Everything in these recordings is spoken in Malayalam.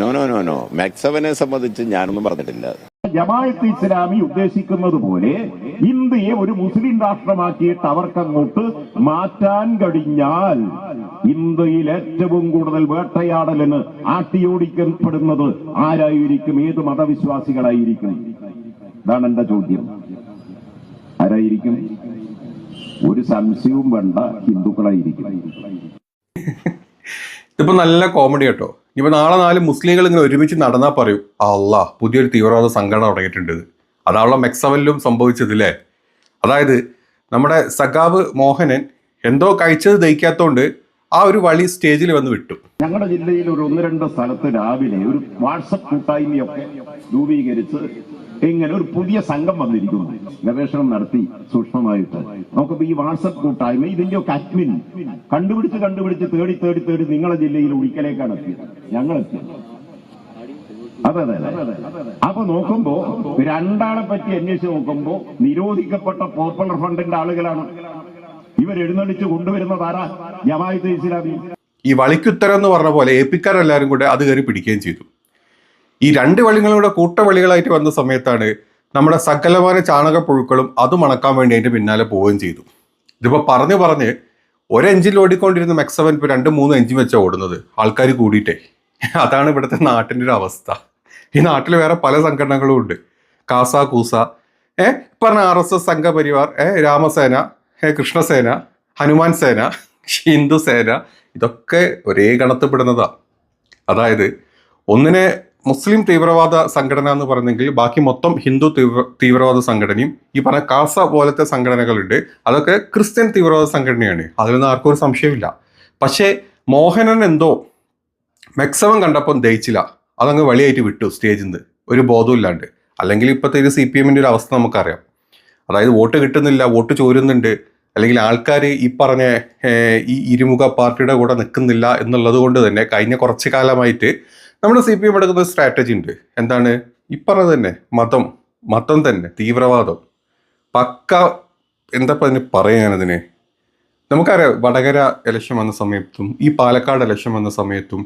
നോ നോ നോ നോ മാക്സവനെ സംബന്ധിച്ച് ഞാനൊന്നും പറഞ്ഞിട്ടില്ല. ജമായത്ത് ഇസ്ലാമി ഉദ്ദേശിക്കുന്നത് പോലെ ഇന്ത്യയെ ഒരു മുസ്ലിം രാഷ്ട്രമാക്കിയിട്ട് അവർക്കങ്ങോട്ട് മാറ്റാൻ കഴിഞ്ഞാൽ ഇന്ത്യയിൽ ഏറ്റവും കൂടുതൽ വേട്ടയാടലിന് ആട്ടിയോടിക്കപ്പെടുന്നത് ആരായിരിക്കും? ഏത് മതവിശ്വാസികളായിരിക്കും? ഇതാണ് എന്റെ ചോദ്യം. ആരായിരിക്കും? ഒരു സംശയവും വേണ്ട ഹിന്ദുക്കളായിരിക്കും. ഇതിപ്പോ നല്ല കോമഡി കേട്ടോ. ഇപ്പൊ നാളെ നാല് മുസ്ലിങ്ങൾ ഇങ്ങനെ ഒരുമിച്ച് നടന്നാൽ പറയും. അല്ല പുതിയൊരു തീവ്രവാദ സംഘടന തുടങ്ങിയിട്ടുണ്ട് അതാണല്ലോ മെക്സവനിലും സംഭവിച്ചത് അല്ലേ അതായത് നമ്മുടെ സഖാവ് മോഹനൻ എന്തോ കഴിച്ചത് ദഹിക്കാത്തോണ്ട് ആ ഒരു വഴി സ്റ്റേജിൽ വന്ന് വിട്ടു. ഞങ്ങളുടെ ജില്ലയിൽ ഒരു ഒന്ന് രണ്ട് സ്ഥലത്ത് രാവിലെ ഒരു വാട്സപ്പ് കൂട്ടായ്മയൊക്കെ രൂപീകരിച്ച് ഇങ്ങനെ ഒരു പുതിയ സംഘം വന്നിരിക്കുന്നു. ഗവേഷണം നടത്തി സൂക്ഷ്മമായിട്ട്. നമുക്കിപ്പോ ഈ വാട്സപ്പ് കൂട്ടായ്മ ഇതിന്റെയൊക്കെ അഡ്മിൻ കണ്ടുപിടിച്ച് കണ്ടുപിടിച്ച് തേടി തേടി തേടി നിങ്ങളെ ജില്ലയിൽ ഒരിക്കലേക്കാണ് എത്തിയത്. ഞങ്ങൾ എത്തിയത്. അതെ അതെ അതെ. അപ്പൊ നോക്കുമ്പോ രണ്ടാളെ പറ്റി അന്വേഷിച്ച് നോക്കുമ്പോ നിരോധിക്കപ്പെട്ട പോപ്പുലർ ഫണ്ടിന്റെ ആളുകളാണ്. ഇവർ എഴുന്നള്ളിച്ച് കൊണ്ടുവരുന്നത് ആരാ? ഇസ്ലാമി. ഈ വളിക്കുത്തരം എന്ന് പറഞ്ഞ പോലെ എപ്പിക്കാരെല്ലാരും കൂടെ അത് കയറി പിടിക്കുകയും ചെയ്തു. ഈ രണ്ട് വളികളുടെ കൂട്ടവളികളായിട്ട് വന്ന സമയത്താണ് നമ്മുടെ സകലമാന ചാണകപ്പുഴുക്കളും അത് മണക്കാൻ വേണ്ടി അതിന്റെ പിന്നാലെ പോവുകയും ചെയ്തു. ഇതിപ്പോൾ പറഞ്ഞ് പറഞ്ഞ് ഒരു എഞ്ചിൻ ഓടിക്കൊണ്ടിരുന്ന മെക്സവൻ ഇപ്പോൾ രണ്ട് മൂന്ന് എഞ്ചിൻ വെച്ചാണ് ഓടുന്നത്. ആൾക്കാർ കൂടിയിട്ടേ. അതാണ് ഇവിടുത്തെ നാട്ടിന്റെ ഒരു അവസ്ഥ. ഈ നാട്ടിൽ വേറെ പല സംഘടനകളും ഉണ്ട്. കാസ കൂസ ഏ പറഞ്ഞ ആർ എസ് എസ് സംഘപരിവാർ ഏ രാമസേന ഏ കൃഷ്ണസേന ഹനുമാൻ സേന ഹിന്ദു സേന ഇതൊക്കെ ഒരേ ഗണത്തിൽപ്പെടുന്നതാണ് അതായത് ഒന്നിനെ മുസ്ലിം തീവ്രവാദ സംഘടന എന്ന് പറയുന്നെങ്കിൽ ബാക്കി മൊത്തം ഹിന്ദു തീവ്ര തീവ്രവാദ സംഘടനയും ഈ പറഞ്ഞ കാസ പോലത്തെ സംഘടനകളുണ്ട്. അതൊക്കെ ക്രിസ്ത്യൻ തീവ്രവാദ സംഘടനയാണ്. അതിലൊന്നും ആർക്കും ഒരു സംശയമില്ല പക്ഷേ മോഹനൻ എന്തോ മെക്സവം കണ്ടപ്പം ദയിച്ചില്ല അതങ്ങ് വഴിയായിട്ട് വിട്ടു സ്റ്റേജിൽ നിന്ന്. ഒരു ബോധവും ഇല്ലാണ്ട്. അല്ലെങ്കിൽ ഇപ്പോഴത്തെ ഒരു സി പി എമ്മിന്റെ ഒരു അവസ്ഥ നമുക്കറിയാം. അതായത് വോട്ട് കിട്ടുന്നില്ല വോട്ട് ചോരുന്നുണ്ട്. അല്ലെങ്കിൽ ആൾക്കാർ ഈ പറഞ്ഞ ഈ ഇരുമുഖ പാർട്ടിയുടെ കൂടെ നിൽക്കുന്നില്ല എന്നുള്ളത് കൊണ്ട് തന്നെ കഴിഞ്ഞ കുറച്ച് കാലമായിട്ട് നമ്മുടെ സി പി എം എടുക്കുന്ന സ്ട്രാറ്റജി ഉണ്ട്. എന്താണ്? പറഞ്ഞത് തന്നെ മതം മതം തന്നെ തീവ്രവാദം. പക്ക എന്താ അതിന് പറയാനതിന് നമുക്കറിയാം വടകര ഇലക്ഷൻ വന്ന സമയത്തും ഈ പാലക്കാട് ഇലക്ഷൻ വന്ന സമയത്തും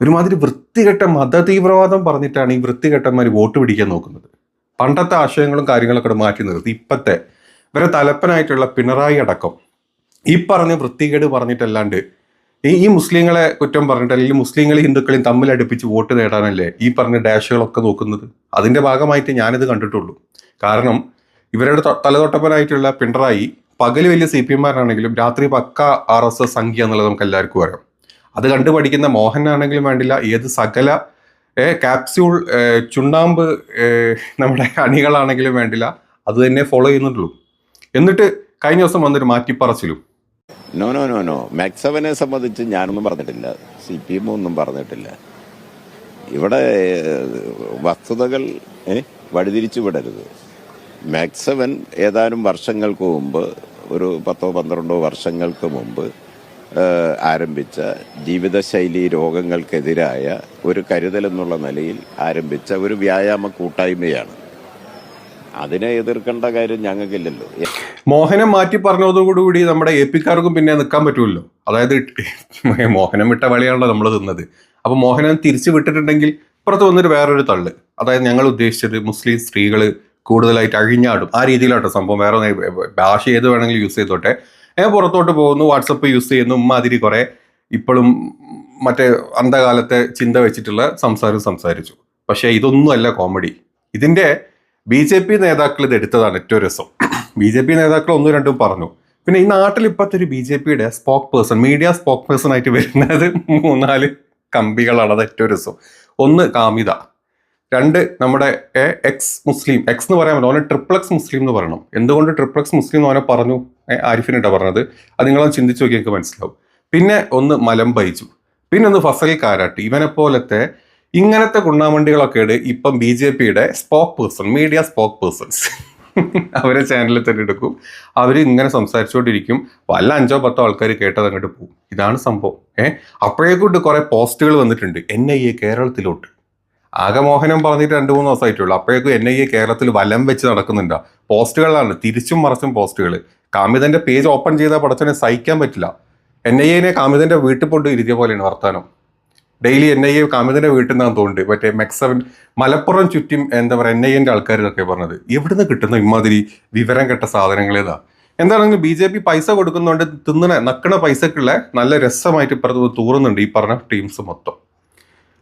ഒരുമാതിരി വൃത്തികെട്ട മത തീവ്രവാദം പറഞ്ഞിട്ടാണ് ഈ വൃത്തികെട്ടന്മാർ വോട്ട് പിടിക്കാൻ നോക്കുന്നത്. പണ്ടത്തെ ആശയങ്ങളും കാര്യങ്ങളൊക്കെ മാറ്റി നിർത്തി. ഇപ്പത്തെ ഇവരെ തലപ്പനായിട്ടുള്ള പിണറായി അടക്കം ഈ പറഞ്ഞ വൃത്തികേട് പറഞ്ഞിട്ടല്ലാണ്ട് ഈ മുസ്ലിങ്ങളെ കുറ്റം പറഞ്ഞിട്ട് അല്ലെങ്കിൽ മുസ്ലിങ്ങളെ ഹിന്ദുക്കളെയും തമ്മിൽ അടുപ്പിച്ച് വോട്ട് നേടാനല്ലേ ഈ പറഞ്ഞ ഡാഷുകളൊക്കെ നോക്കുന്നത്? അതിന്റെ ഭാഗമായിട്ട് ഞാനിത് കണ്ടിട്ടുള്ളൂ. കാരണം ഇവരുടെ തലതൊട്ടപ്പനായിട്ടുള്ള പിണറായി പകൽ വലിയ സി പി എംമാരാണെങ്കിലും രാത്രി പക്ക ആർ എസ് എസ് സംഖ്യ എന്നുള്ളത് നമുക്ക് എല്ലാവർക്കും അറിയാം. അത് കണ്ടു പഠിക്കുന്ന മോഹനാണെങ്കിലും വേണ്ടില്ല. ഏത് സകല കാപ്സ്യൂൾ ചുണ്ണാമ്പ് നമ്മുടെ അണികളാണെങ്കിലും വേണ്ടില്ല. അത് തന്നെ ഫോളോ ചെയ്യുന്നുള്ളൂ. എന്നിട്ട് കഴിഞ്ഞ ദിവസം വന്നൊരു മാറ്റിപ്പറച്ചിലും. നോ നോ നോ നോ മാക്സവനെ സംബന്ധിച്ച് ഞാനൊന്നും പറഞ്ഞിട്ടില്ല. സി പി എം ഒന്നും പറഞ്ഞിട്ടില്ല. ഇവിടെ വസ്തുതകൾ വഴിതിരിച്ചു വിടരുത്. മാക്സവൻ ഏതാനും വർഷങ്ങൾക്ക് മുമ്പ് ഒരു പത്തോ പന്ത്രണ്ടോ വർഷങ്ങൾക്ക് മുമ്പ് ആരംഭിച്ച ജീവിതശൈലി രോഗങ്ങൾക്കെതിരായ ഒരു കരുതൽ എന്നുള്ള നിലയിൽ ആരംഭിച്ച ഒരു വ്യായാമ കൂട്ടായ്മയാണ്. അതിനെ എതിർക്കേണ്ട കാര്യം ഞങ്ങൾക്കില്ലല്ലോ. മോഹനം മാറ്റി പറഞ്ഞതോടുകൂടി നമ്മുടെ എ പിക്കാർക്കും പിന്നെ നിൽക്കാൻ പറ്റുമല്ലോ അതായത് മോഹനം വിട്ട വഴിയാണല്ലോ നമ്മൾ തിന്നത്. അപ്പൊ മോഹനം തിരിച്ചു വിട്ടിട്ടുണ്ടെങ്കിൽ പുറത്ത് വന്നിട്ട് വേറൊരു തള്ള്. അതായത് ഞങ്ങൾ ഉദ്ദേശിച്ചത് മുസ്ലിം സ്ത്രീകൾ കൂടുതലായിട്ട് അഴിഞ്ഞാടും. ആ രീതിയിലാട്ടോ സംഭവം. വേറെ ഭാഷ ഏത് വേണമെങ്കിലും യൂസ് ചെയ്തോട്ടെ. ഞാൻ പുറത്തോട്ട് പോകുന്നു വാട്സപ്പ് യൂസ് ചെയ്യുന്നു ഉമ്മാതിരി കുറെ ഇപ്പോഴും മറ്റേ അന്ധകാലത്തെ ചിന്ത വെച്ചിട്ടുള്ള സംസാരം സംസാരിച്ചു. പക്ഷേ ഇതൊന്നുമല്ല കോമഡി ഇതിന്റെ ബി ജെ പി നേതാക്കൾ ഇത് എടുത്തതാണ് ഏറ്റവും രസം. ബി ജെ പി നേതാക്കൾ ഒന്നും രണ്ടും പറഞ്ഞു. പിന്നെ ഈ നാട്ടിൽ ഇപ്പോഴത്തെ ഒരു ബി ജെ പിയുടെ spokesperson media spokesperson ആയിട്ട് വരുന്നത് മൂന്നാൽ കമ്പികളാണ്. അത് ഏറ്റവും രസം. ഒന്ന് കാമിത. രണ്ട് നമ്മുടെ എക്സ് മുസ്ലിം എക്സ് എന്ന് പറയാൻ പറ്റും അവനെ ട്രിപ്ലക്സ് മുസ്ലിം എന്ന് പറയണം. എന്തുകൊണ്ട് ട്രിപ്ലക്സ് മുസ്ലിം എന്ന് അവനെ പറഞ്ഞു? ആരിഫിനിട്ടാ പറഞ്ഞത്. അത് നിങ്ങളൊന്ന് ചിന്തിച്ച് നോക്കി മനസ്സിലാവും. പിന്നെ ഒന്ന് മലം ബൈജു. പിന്നെ ഒന്ന് ഫസൽ കാരാട്ട്. ഇവനെ പോലത്തെ ഇങ്ങനത്തെ ഗുണ്ടാമണ്ടികളൊക്കെ ഇപ്പം ബി ജെ പിയുടെ spokesperson media spokespersons. അവരെ ചാനലിൽ തന്നെ എടുക്കും. അവർ ഇങ്ങനെ സംസാരിച്ചുകൊണ്ടിരിക്കും. വല്ല അഞ്ചോ പത്തോ ആൾക്കാർ കേട്ടത് അങ്ങോട്ട് പോകും ഇതാണ് സംഭവം. ഏ? അപ്പോഴേക്കൊണ്ട് കുറെ പോസ്റ്റുകൾ വന്നിട്ടുണ്ട്. എൻ ഐ എ കേരളത്തിലോട്ട്. ആകെ മോഹനം പറഞ്ഞിട്ട് രണ്ട് മൂന്ന് ദിവസമായിട്ടുള്ളൂ. അപ്പോഴേക്കും എൻ ഐ എ കേരളത്തിൽ വലം വെച്ച് നടക്കുന്നുണ്ട്? പോസ്റ്റുകളാണ്. തിരിച്ചും മറച്ചും പോസ്റ്റുകൾ കാമിതന്റെ പേജ് ഓപ്പൺ ചെയ്താൽ പടച്ചനെ സഹിക്കാൻ പറ്റില്ല. എൻ ഐ എനെ കാമിതന്റെ വീട്ടിൽ കൊണ്ട് ഇരുത്തിയ പോലെയാണ് വർത്താനം. ഡെയിലി എൻ ഐ എ കാമിതിന്റെ വീട്ടിൽ നിന്നാണ് തോന്നുന്നുണ്ട്. മറ്റേ മെക്സവൻ മലപ്പുറം ചുറ്റും എന്താ പറയുക എൻ ഐ എന്റെ ആൾക്കാരൊക്കെ പറഞ്ഞത്. എവിടുന്ന് കിട്ടുന്ന ഇമാതിരി വിവരം കെട്ട സാധനങ്ങളേതാ എന്താണെങ്കിലും ബി ജെ പി പൈസ കൊടുക്കുന്നതുകൊണ്ട് തിന്നണ നക്കണ പൈസക്കുള്ള നല്ല രസമായിട്ട് ഇപ്പുറത്ത് തൂറുന്നുണ്ട് ഈ പറഞ്ഞ ടീംസ് മൊത്തം.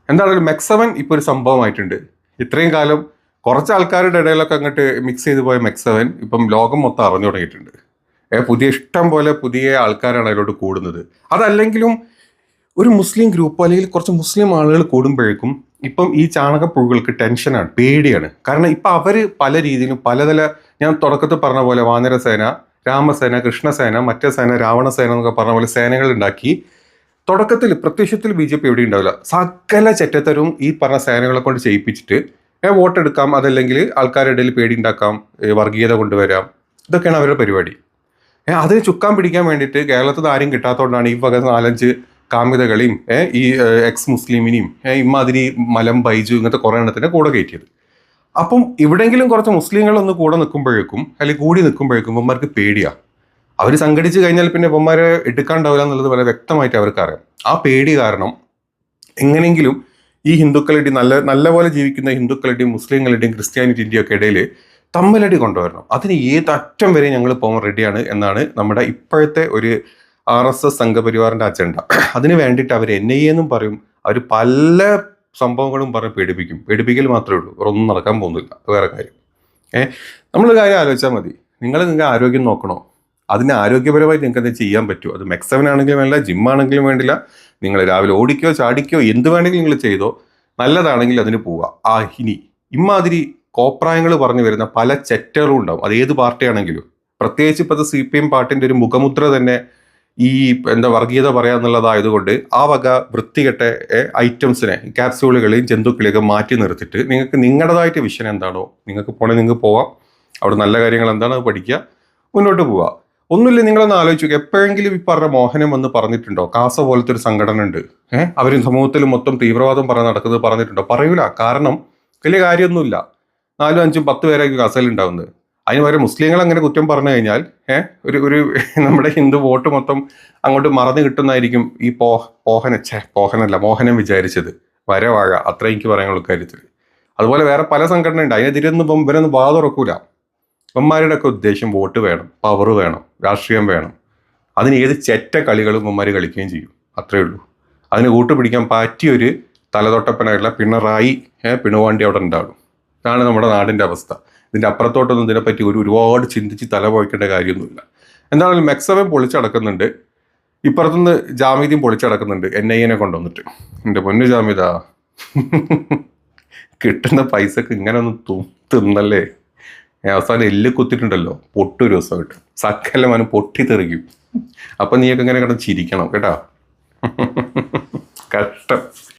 എന്താണെങ്കിലും മെക്സവൻ ഇപ്പോൾ ഒരു സംഭവമായിട്ടുണ്ട്. ഇത്രയും കാലം കുറച്ച് ആൾക്കാരുടെ ഇടയിലൊക്കെ അങ്ങോട്ട് മിക്സ് ചെയ്ത് പോയ മെക്സവൻ ഇപ്പം ലോകം മൊത്തം അറിഞ്ഞു തുടങ്ങിയിട്ടുണ്ട്. പുതിയ ഇഷ്ടം പോലെ പുതിയ ആൾക്കാരാണ് അതിലോട്ട് കൂടുന്നത്. അതല്ലെങ്കിലും ഒരു മുസ്ലിം ഗ്രൂപ്പ് അല്ലെങ്കിൽ കുറച്ച് മുസ്ലിം ആളുകൾ കൂടുമ്പോഴേക്കും ഇപ്പം ഈ ചാണകപ്പുഴുകൾക്ക് ടെൻഷനാണ് പേടിയാണ്. കാരണം ഇപ്പം അവർ പല രീതിയിലും പലതല ഞാൻ തുടക്കത്തിൽ പറഞ്ഞ പോലെ വാനരസേന രാമസേന കൃഷ്ണസേന മറ്റേ സേന രാവണസേന എന്നൊക്കെ പറഞ്ഞ പോലെ സേനകൾ ഉണ്ടാക്കി. തുടക്കത്തിൽ പ്രത്യക്ഷത്തിൽ ബി ജെ പി എവിടെ ഉണ്ടാവില്ല. സകല ചെറ്റത്തരും ഈ പറഞ്ഞ സേനകളെ കൊണ്ട് ചെയ്യിപ്പിച്ചിട്ട് വോട്ടെടുക്കാം. അതല്ലെങ്കിൽ ആൾക്കാരുടെ ഇടയിൽ പേടി ഉണ്ടാക്കാം വർഗീയത കൊണ്ടുവരാം. ഇതൊക്കെയാണ് അവരുടെ പരിപാടി. അത് ചുക്കാൻ പിടിക്കാൻ വേണ്ടിയിട്ട് കേരളത്തിൽ ആരും കിട്ടാത്തതുകൊണ്ടാണ് ഈ വക നാലഞ്ച് കാമിതകളെയും ഈ എക്സ് മുസ്ലിമിനെയും ഇമാതിരി മലം ബൈജു ഇങ്ങനത്തെ കുറേ എണ്ണത്തിനെ കൂടെ കയറ്റിയത്. അപ്പം ഇവിടെങ്കിലും കുറച്ച് മുസ്ലിങ്ങളൊന്ന് കൂടെ നിൽക്കുമ്പോഴേക്കും അല്ലെങ്കിൽ കൂടി നിൽക്കുമ്പോഴേക്കും ഇവന്മാർക്ക് പേടിയാ. അവർ സംഘടിച്ച് കഴിഞ്ഞാൽ പിന്നെ ഇവന്മാരെ എടുക്കാണ്ടാവില്ല എന്നുള്ളത് വളരെ വ്യക്തമായിട്ട് അവർക്ക് അറിയാം. ആ പേടി കാരണം എങ്ങനെയെങ്കിലും ഈ ഹിന്ദുക്കളുടെയും നല്ല നല്ല പോലെ ജീവിക്കുന്ന ഹിന്ദുക്കളുടെയും മുസ്ലിങ്ങളുടെയും ക്രിസ്ത്യാനിറ്റിന്റെയും ഒക്കെ ഇടയിൽ തമ്മിലടി കൊണ്ടുവരണം. അതിന് ഏതറ്റം വരെ ഞങ്ങൾ പോകാൻ റെഡിയാണ് എന്നാണ് നമ്മുടെ ഇപ്പോഴത്തെ ഒരു ആർ എസ് എസ് സംഘപരിവാറിന്റെ അജണ്ട. അതിന് വേണ്ടിയിട്ട് അവർ എൻ ഐ എന്നും പറയും. അവർ പല സംഭവങ്ങളും പറഞ്ഞ് പേടിപ്പിക്കും. പേടിപ്പിക്കൽ മാത്രമേ ഉള്ളൂ. ഒന്നും നടക്കാൻ പോകുന്നില്ല. വേറെ കാര്യം. ഏഹ് നമ്മൾ കാര്യം ആലോചിച്ചാൽ മതി. നിങ്ങൾ നിങ്ങൾക്ക് ആരോഗ്യം നോക്കണോ? അതിന് ആരോഗ്യപരമായി നിങ്ങൾക്ക് എന്താ ചെയ്യാൻ പറ്റുമോ അത് മെക്സവൻ ആണെങ്കിലും വേണ്ട ജിം ആണെങ്കിലും വേണ്ടില്ല. നിങ്ങൾ രാവിലെ ഓടിക്കോ ചാടിക്കോ എന്ത് വേണമെങ്കിലും നിങ്ങൾ ചെയ്തോ നല്ലതാണെങ്കിൽ അതിന് പോവുക ആ ഇനി ഇമാതിരി കോപ്രായങ്ങൾ പറഞ്ഞു വരുന്ന പല ചെറ്റകളും ഉണ്ടാവും. അത് ഏത് പാർട്ടിയാണെങ്കിലും. പ്രത്യേകിച്ച് ഇപ്പോഴത്തെ സി പി എം പാർട്ടിന്റെ ഒരു മുഖമുദ്ര തന്നെ ഈ എന്താ വർഗീയത പറയാന്നുള്ളതായതുകൊണ്ട് ആ വക വൃത്തികെട്ട ഐറ്റംസിനെ ക്യാപ്സ്യൂളുകളെയും ജന്തുക്കളെയൊക്കെ മാറ്റി നിർത്തിയിട്ട് നിങ്ങൾക്ക് നിങ്ങളുടേതായിട്ട് വിഷൻ എന്താണോ നിങ്ങൾക്ക് പോണേ നിങ്ങൾക്ക് പോവാം. അവിടെ നല്ല കാര്യങ്ങൾ എന്താണ് പഠിക്കുക. മുന്നോട്ട് പോവുക. ഒന്നുമില്ല നിങ്ങളൊന്ന് ആലോചിച്ചു എപ്പോഴെങ്കിലും ഈ പറഞ്ഞ മോഹനം എന്ന് പറഞ്ഞിട്ടുണ്ടോ? കാസ പോലത്തെ ഒരു സംഘടന ഉണ്ട്. ഏഹ് അവർ സമൂഹത്തിൽ മൊത്തം തീവ്രവാദം പറഞ്ഞ് നടക്കുന്നത് പറഞ്ഞിട്ടുണ്ടോ? പറയൂല. കാരണം വലിയ കാര്യമൊന്നുമില്ല. നാലും അഞ്ചും പത്ത് പേരായിരിക്കും കസലുണ്ടാവുന്നത് അതിന് പകരം മുസ്ലിങ്ങൾ അങ്ങനെ കുറ്റം പറഞ്ഞു കഴിഞ്ഞാൽ ഏഹ് ഒരു ഒരു നമ്മുടെ ഹിന്ദു വോട്ട് മൊത്തം അങ്ങോട്ട് മറന്നു കിട്ടുന്നതായിരിക്കും ഈ പോ പോഹന ഛേ പോഹനല്ല മോഹനം വിചാരിച്ചത്. വരവാഴ അത്ര എനിക്ക് പറയാനുള്ള കാര്യത്തിൽ. അതുപോലെ വേറെ പല സംഘടന ഉണ്ട്. അതിനെതിരൊന്നും ഇപ്പം ഇവരൊന്നും വാതുറക്കൂല ഇവന്മാരുടെ ഒക്കെ ഉദ്ദേശം വോട്ട് വേണം പവർ വേണം രാഷ്ട്രീയം വേണം. അതിന് ഏത് ചെറ്റ കളികളും ഇവന്മാർ കളിക്കുകയും ചെയ്യും. അത്രയേ ഉള്ളൂ. അതിന് കൂട്ടുപിടിക്കാൻ പറ്റിയൊരു തലതൊട്ടപ്പനായിട്ടുള്ള പിണറായി പിണുവാണ്ടി അവിടെ ഉണ്ടാകും. ഇതാണ് നമ്മുടെ നാടിന്റെ അവസ്ഥ. ഇതിന്റെ അപ്പുറത്തോട്ടൊന്നും ഇതിനെപ്പറ്റി ഒരു ഒരുപാട് ചിന്തിച്ച് തല പോയിക്കേണ്ട കാര്യമൊന്നുമില്ല. എന്താണെങ്കിലും മെക്സവൻ പൊളിച്ചടക്കുന്നുണ്ട് ഇപ്പുറത്തുനിന്ന് ജാമ്യതയും പൊളിച്ചടക്കുന്നുണ്ട് എൻ ഐ എനെ കൊണ്ടുവന്നിട്ട്. എന്റെ പൊന്നു ജാമ്യത കിട്ടുന്ന പൈസക്ക് ഇങ്ങനെ ഒന്ന് തിന്നല്ലേ? അവസാനം എല്ല് കുത്തിയിട്ടുണ്ടല്ലോ. ഒരു ദിവസം കിട്ടും സക്കല്ല മനം പൊട്ടിത്തെറിക്കും. അപ്പം നീയൊക്കെ ഇങ്ങനെ കിടന്ന് ചിരിക്കണം കേട്ടോ. കഷ്ടം.